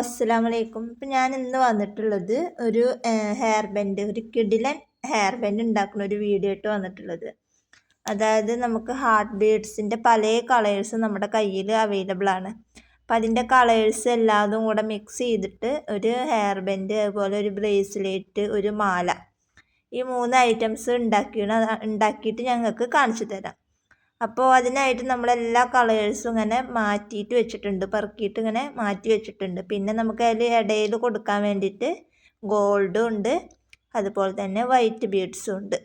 അസ്സലാമു വലൈക്കും ഇപ്പം ഞാൻ ഇന്ന് വന്നിട്ടുള്ളത് ഒരു ഹെയർ ബെൻഡ് ഒരു കിഡിലൻ ഹെയർ ബെൻഡ് ഉണ്ടാക്കുന്ന ഒരു വീഡിയോ ആയിട്ട് വന്നിട്ടുള്ളത്. അതായത് നമുക്ക് ഹാർട്ട് ബീഡ്സിന്റെ പല കളേഴ്സ് നമ്മുടെ കയ്യിൽ അവൈലബിൾ ആണ്. അപ്പം അതിന്റെ കളേഴ്സ് എല്ലാതും കൂടെ മിക്സ് ചെയ്തിട്ട് ഒരു ഹെയർ ബെൻഡ് അതുപോലെ ഒരു ബ്രേസ്ലെറ്റ് ഒരു മാല ഈ മൂന്ന് ഐറ്റംസ് ഉണ്ടാക്കിയാണ് ഉണ്ടാക്കിയിട്ട് ഞങ്ങൾക്ക് കാണിച്ചു തരാം. അപ്പോൾ അതിനായിട്ട് നമ്മളെല്ലാ കളേഴ്സും ഇങ്ങനെ മാറ്റിയിട്ട് വെച്ചിട്ടുണ്ട്. പെറുക്കിയിട്ട് ഇങ്ങനെ മാറ്റി വെച്ചിട്ടുണ്ട്. പിന്നെ നമുക്ക് അതിൽ ഇടയിൽ കൊടുക്കാൻ വേണ്ടിയിട്ട് ഗോൾഡും ഉണ്ട്. അതുപോലെ തന്നെ വൈറ്റ് ബീഡ്സും ഉണ്ട്.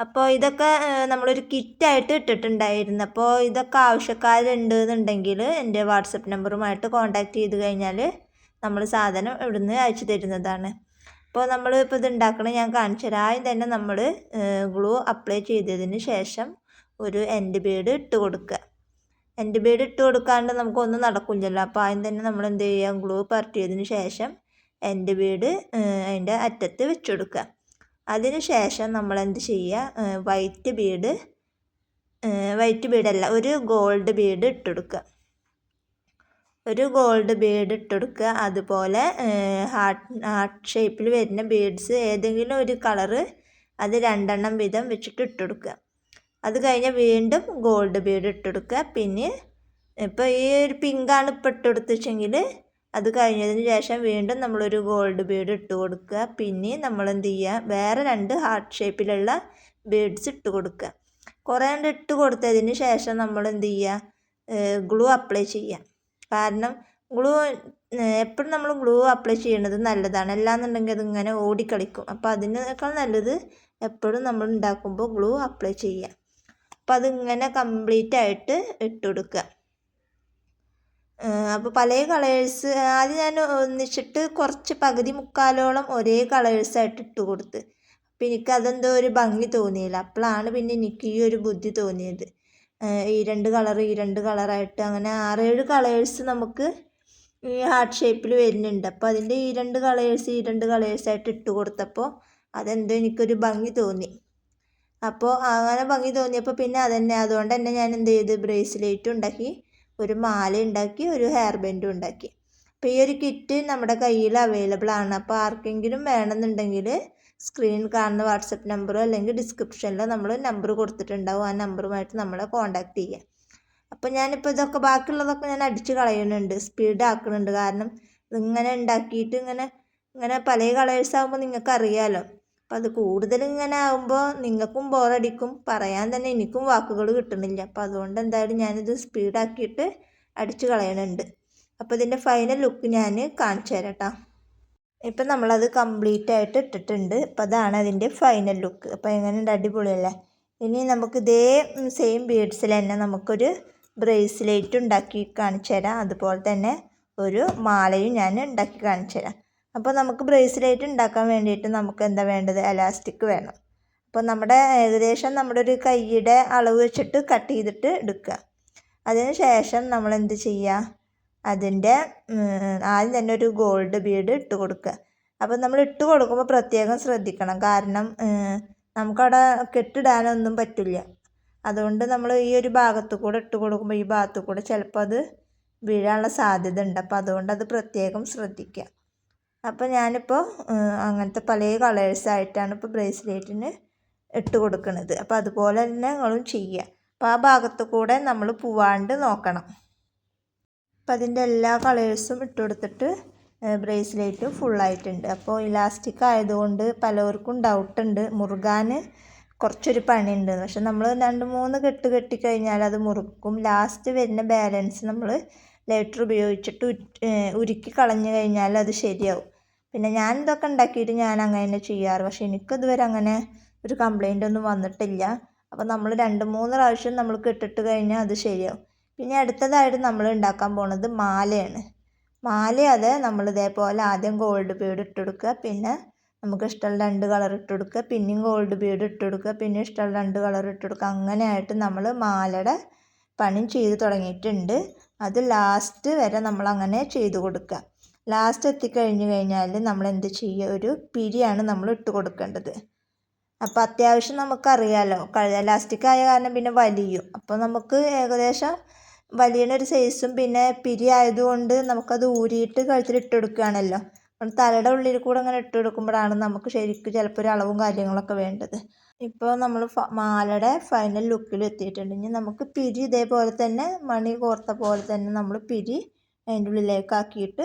അപ്പോൾ ഇതൊക്കെ നമ്മളൊരു കിറ്റായിട്ട് ഇട്ടിട്ടുണ്ടായിരുന്നു. അപ്പോൾ ഇതൊക്കെ ആവശ്യക്കാരുണ്ട് എന്നുണ്ടെങ്കിൽ എന്റെ വാട്സപ്പ് നമ്പറുമായിട്ട് കോൺടാക്റ്റ് ചെയ്ത് കഴിഞ്ഞാൽ നമ്മൾ സാധനം ഇവിടുന്ന് അയച്ചു തരുന്നതാണ്. അപ്പോൾ നമ്മൾ ഇപ്പോൾ ഇത് ഉണ്ടാക്കണം ഞാൻ കാണിച്ചു തരാം ആദ്യം തന്നെ നമ്മൾ ഗ്ലൂ അപ്ലൈ ചെയ്തതിന് ശേഷം ഒരു എൻഡ് ബീഡ് ഇട്ട് കൊടുക്കുക എൻഡ് ബീഡ് ഇട്ട് കൊടുക്കാണ്ട് നമുക്കൊന്നും നടക്കില്ലല്ലോ. അപ്പോൾ ആദ്യം തന്നെ നമ്മൾ എന്ത് ചെയ്യുക ഗ്ലൂ പരട്ടിയതിന് ശേഷം എൻഡ് ബീഡ് അതിന്റെ അറ്റത്ത് വെച്ചുകൊടുക്കുക അതിന് ശേഷം നമ്മൾ എന്ത് ചെയ്യുക വൈറ്റ് ബീഡ് വൈറ്റ് ബീഡല്ല ഒരു ഗോൾഡ് ബീഡ് ഇട്ട് കൊടുക്കുക ഒരു ഗോൾഡ് ബീഡ് ഇട്ട് കൊടുക്കുക അതുപോലെ ഹാർട്ട് ഹാർട്ട് ഷേപ്പിൽ വരുന്ന ബീഡ്സ് ഏതെങ്കിലും ഒരു കളറ് അത് രണ്ടെണ്ണം വീതം വെച്ചിട്ട് ഇട്ട് കൊടുക്കുക അത് കഴിഞ്ഞാൽ വീണ്ടും ഗോൾഡ് ബീഡ് ഇട്ടെടുക്കുക. പിന്നെ ഇപ്പോൾ ഈ ഒരു പിങ്കാണ് ഇപ്പോൾ ഇട്ട് വെച്ചെങ്കിൽ അത് കഴിഞ്ഞതിന് ശേഷം വീണ്ടും നമ്മളൊരു ഗോൾഡ് ബീഡ് ഇട്ട് കൊടുക്കുക. പിന്നെ നമ്മൾ എന്ത് ചെയ്യുക? വേറെ രണ്ട് ഹാർട്ട് ഷേപ്പിലുള്ള ബീഡ്സ് ഇട്ട് കൊടുക്കുക. കുറേ കണ്ട് ഇട്ട് കൊടുത്തതിന് ശേഷം നമ്മൾ എന്ത് ചെയ്യുക ഗ്ലൂ അപ്ലൈ ചെയ്യുക. കാരണം ഗ്ലൂ എപ്പോഴും നമ്മൾ ഗ്ലൂ അപ്ലൈ ചെയ്യണത് നല്ലതാണ്. അല്ലാന്നുണ്ടെങ്കിൽ അതിങ്ങനെ ഓടിക്കളിക്കും. അപ്പോൾ അതിനേക്കാൾ നല്ലത് എപ്പോഴും നമ്മൾ ഉണ്ടാക്കുമ്പോൾ ഗ്ലൂ അപ്ലൈ ചെയ്യുക. അപ്പം അതിങ്ങനെ കംപ്ലീറ്റ് ആയിട്ട് ഇട്ട് കൊടുക്കുക അപ്പോൾ പല കളേഴ്സ് ആദ്യം ഞാൻ ഒന്നിച്ചിട്ട് കുറച്ച് പകുതി മുക്കാലോളം ഒരേ കളേഴ്സായിട്ട് ഇട്ട് കൊടുത്ത് അപ്പം എനിക്കതെന്തോ ഒരു ഭംഗി തോന്നിയില്ല. അപ്പോഴാണ് പിന്നെ എനിക്ക് ഈ ഒരു ബുദ്ധി തോന്നിയത്. ഈ രണ്ട് കളർ ഈ രണ്ട് കളറായിട്ട് അങ്ങനെ ആറേഴ് കളേഴ്സ് നമുക്ക് ഈ ഹാർട്ട് ഷേപ്പിൽ വരുന്നുണ്ട്. അപ്പോൾ അതിന്റെ ഈ രണ്ട് കളേഴ്സ് ഈ രണ്ട് കളേഴ്സായിട്ട് ഇട്ട് കൊടുത്തപ്പോൾ അതെന്തോ എനിക്കൊരു ഭംഗി തോന്നി. അപ്പോൾ അങ്ങനെ ഭംഗി തോന്നിയപ്പോൾ പിന്നെ അതന്നെ. അതുകൊണ്ട് തന്നെ ഞാൻ എന്ത് ചെയ്ത്? ബ്രേസ്ലെറ്റ് ഉണ്ടാക്കി ഒരു മാല ഉണ്ടാക്കി ഒരു ഹെയർ ബാൻഡും ഉണ്ടാക്കി. അപ്പോൾ ഈ ഒരു കിറ്റ് നമ്മുടെ കയ്യിൽ അവൈലബിൾ ആണ്. അപ്പോൾ ആർക്കെങ്കിലും വേണമെന്നുണ്ടെങ്കിൽ സ്ക്രീൻ കാണുന്ന വാട്സപ്പ് നമ്പറോ അല്ലെങ്കിൽ ഡിസ്ക്രിപ്ഷനിലോ നമ്മൾ നമ്പർ കൊടുത്തിട്ടുണ്ടാവും. ആ നമ്പറുമായിട്ട് നമ്മളെ കോൺടാക്ട് ചെയ്യാം. അപ്പോൾ ഞാനിപ്പോൾ ഇതൊക്കെ ബാക്കിയുള്ളതൊക്കെ ഞാൻ അടിച്ച് കളയുന്നുണ്ട്. സ്പീഡ് ആക്കുന്നുണ്ട്. കാരണം ഇതിങ്ങനെ ഉണ്ടാക്കിയിട്ട് ഇങ്ങനെ ഇങ്ങനെ പല കളേഴ്സ് ആകുമ്പോൾ നിങ്ങൾക്ക് അറിയാമല്ലോ അപ്പം അത് കൂടുതൽ ഇങ്ങനെ ആകുമ്പോൾ നിങ്ങൾക്കും ബോറടിക്കും പറയാൻ തന്നെ എനിക്കും വാക്കുകൾ കിട്ടുന്നില്ല അപ്പോൾ അതുകൊണ്ട് എന്തായാലും ഞാനിത് സ്പീഡാക്കിയിട്ട് അടിച്ചു കളയണുണ്ട്. അപ്പോൾ ഇതിന്റെ ഫൈനൽ ലുക്ക് ഞാൻ കാണിച്ചു തരാം കേട്ടോ ഇപ്പം നമ്മളത് കംപ്ലീറ്റ് ആയിട്ട് ഇട്ടിട്ടുണ്ട്. അപ്പോൾ അതാണ് അതിന്റെ ഫൈനൽ ലുക്ക് അപ്പോൾ എങ്ങനെയുണ്ട്? അടിപൊളിയല്ലേ? ഇനി നമുക്ക് ഇതേ സെയിം ബീഡ്സിൽ തന്നെ നമുക്കൊരു ബ്രേസ്ലെറ്റ് ഉണ്ടാക്കി കാണിച്ചു തരാം. അതുപോലെ തന്നെ ഒരു മാലയും ഞാൻ ഉണ്ടാക്കി കാണിച്ചു തരാം. അപ്പോൾ നമുക്ക് ബ്രേസ്ലെറ്റ് ഉണ്ടാക്കാൻ വേണ്ടിയിട്ട് നമുക്ക് എന്താ വേണ്ടത്? എലാസ്റ്റിക് വേണം. അപ്പോൾ നമ്മുടെ ഏകദേശം നമ്മുടെ ഒരു കൈയുടെ അളവ് വെച്ചിട്ട് കട്ട് ചെയ്തിട്ട് എടുക്കുക. അതിന് ശേഷം നമ്മൾ എന്ത് ചെയ്യുക? അതിന്റെ ആദ്യം തന്നെ ഒരു ഗോൾഡ് ബീഡ് ഇട്ട് കൊടുക്കുക. അപ്പോൾ നമ്മൾ ഇട്ട് കൊടുക്കുമ്പോൾ പ്രത്യേകം ശ്രദ്ധിക്കണം. കാരണം നമുക്കവിടെ കെട്ടിടാനൊന്നും പറ്റില്ല. അതുകൊണ്ട് നമ്മൾ ഈ ഒരു ഭാഗത്തു കൂടെ ഇട്ട് കൊടുക്കുമ്പോൾ ഈ ഭാഗത്തു കൂടെ ചിലപ്പോൾ അത് വീഴാനുള്ള സാധ്യത ഉണ്ട്. അപ്പോൾ അതുകൊണ്ട് അത് പ്രത്യേകം ശ്രദ്ധിക്കുക. അപ്പോൾ ഞാനിപ്പോൾ അങ്ങനത്തെ പല കളേഴ്സായിട്ടാണ് ഇപ്പോൾ ബ്രേസ്ലെറ്റിന് ഇട്ട് കൊടുക്കുന്നത് അപ്പോൾ അതുപോലെ തന്നെ നിങ്ങളും ചെയ്യുക അപ്പോൾ ആ ഭാഗത്തു കൂടെ നമ്മൾ പോവാണ്ട് നോക്കണം. അപ്പം അതിന്റെ എല്ലാ കളേഴ്സും ഇട്ട് കൊടുത്തിട്ട് ബ്രേസ്ലെറ്റ് ഫുള്ളായിട്ടുണ്ട് അപ്പോൾ ഇലാസ്റ്റിക് ആയതുകൊണ്ട് പലവർക്കും ഡൗട്ടുണ്ട് മുറുകാൻ കുറച്ചൊരു പണിയുണ്ട്. പക്ഷെ നമ്മൾ രണ്ട് മൂന്ന് കെട്ട് കെട്ടിക്കഴിഞ്ഞാൽ അത് മുറുക്കും. ലാസ്റ്റ് വരുന്ന ബാലൻസ് നമ്മൾ ലേറ്റർ ഉപയോഗിച്ചിട്ട് ഉരുക്കി കളഞ്ഞു കഴിഞ്ഞാൽ അത് ശരിയാവും. പിന്നെ ഞാൻ ഇതൊക്കെ ഉണ്ടാക്കിയിട്ട് ഞാൻ അങ്ങനെ തന്നെ ചെയ്യാറ്. പക്ഷെ എനിക്കിതുവരെ അങ്ങനെ ഒരു കംപ്ലൈന്റ് ഒന്നും വന്നിട്ടില്ല. അപ്പോൾ നമ്മൾ രണ്ട് മൂന്ന് പ്രാവശ്യം നമ്മൾ ഇട്ടിട്ട് കഴിഞ്ഞാൽ അത് ശരിയാവും. പിന്നെ അടുത്തതായിട്ട് നമ്മൾ ഉണ്ടാക്കാൻ പോണത് മാലയാണ്. മാല അത് നമ്മൾ ഇതേപോലെ ആദ്യം ഗോൾഡ് ബീഡ് ഇട്ട് കൊടുക്കുക. പിന്നെ നമുക്ക് ഇഷ്ടമുള്ള രണ്ട് കളർ ഇട്ട് കൊടുക്കുക. പിന്നെയും ഗോൾഡ് ബീഡ് ഇട്ട് കൊടുക്കുക. പിന്നെ ഇഷ്ടമുള്ള രണ്ട് കളർ ഇട്ട് കൊടുക്കുക. അങ്ങനെയായിട്ട് നമ്മൾ മാലയുടെ പണി ചെയ്ത് തുടങ്ങിയിട്ടുണ്ട്. അത് ലാസ്റ്റ് വരെ നമ്മൾ അങ്ങനെ ചെയ്ത് കൊടുക്കുക. ലാസ്റ്റ് എത്തിക്കഴിഞ്ഞ് കഴിഞ്ഞാൽ നമ്മൾ എന്ത് ചെയ്യുക ഒരു പിരിയാണ് നമ്മൾ ഇട്ട് കൊടുക്കേണ്ടത്. അപ്പോൾ അത്യാവശ്യം നമുക്കറിയാമല്ലോ ലാസ്റ്റിക് ആയ കാരണം പിന്നെ വലിയും. അപ്പോൾ നമുക്ക് ഏകദേശം വലിയൊരു സൈസും പിന്നെ പിരി ആയതുകൊണ്ട് നമുക്കത് ഊരിയിട്ട് കഴുത്തിൽ ഇട്ട് കൊടുക്കുകയാണല്ലോ അപ്പോൾ തലയുടെ ഉള്ളിൽ കൂടെ അങ്ങനെ ഇട്ട് കൊടുക്കുമ്പോഴാണ് നമുക്ക് ശരിക്കും ചിലപ്പോൾ ഒരു അളവും കാര്യങ്ങളൊക്കെ വേണ്ടത്. ഇപ്പോൾ നമ്മൾ മാലയുടെ ഫൈനൽ ലുക്കിൽ എത്തിയിട്ടുണ്ട്. ഇനി നമുക്ക് പിരി ഇതേപോലെ തന്നെ മണി കോർത്ത പോലെ തന്നെ നമ്മൾ പിരി അതിന്റെ ഉള്ളിലേക്കാക്കിയിട്ട്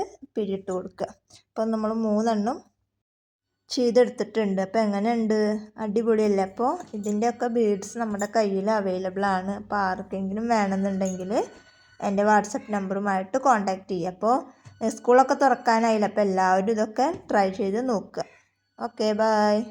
ഇട്ട് കൊടുക്കുക. അപ്പം നമ്മൾ മൂന്നെണ്ണം ചെയ്തെടുത്തിട്ടുണ്ട്. അപ്പോൾ എങ്ങനെയുണ്ട്? അടിപൊളിയല്ലേ? അപ്പോൾ ഇതിന്റെയൊക്കെ ബീഡ്സ് നമ്മുടെ കയ്യിൽ അവൈലബിൾ ആണ്. അപ്പോൾ ആർക്കെങ്കിലും വേണമെന്നുണ്ടെങ്കിൽ എന്റെ വാട്സപ്പ് നമ്പറുമായിട്ട് കോൺടാക്റ്റ് ചെയ്യുക. അപ്പോൾ സ്കൂളൊക്കെ തുറക്കാനായില്ല. അപ്പോൾ എല്ലാവരും ഇതൊക്കെ ട്രൈ ചെയ്ത് നോക്കുക. Okay bye